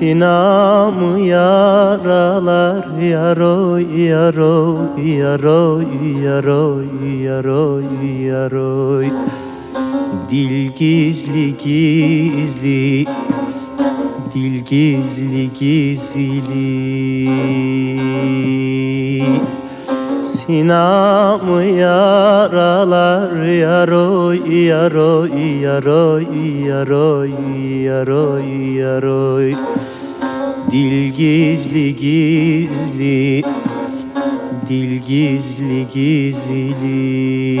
Sinamı yaralar yaroy yaroy yaroy yaroy yaroy yaroy. Dil gizli gizli Dil gizli gizli Sinamı yaralar yaroy yaroy yaroy yaroy yaroy yaroy. Dil gizli gizli Dil gizli gizli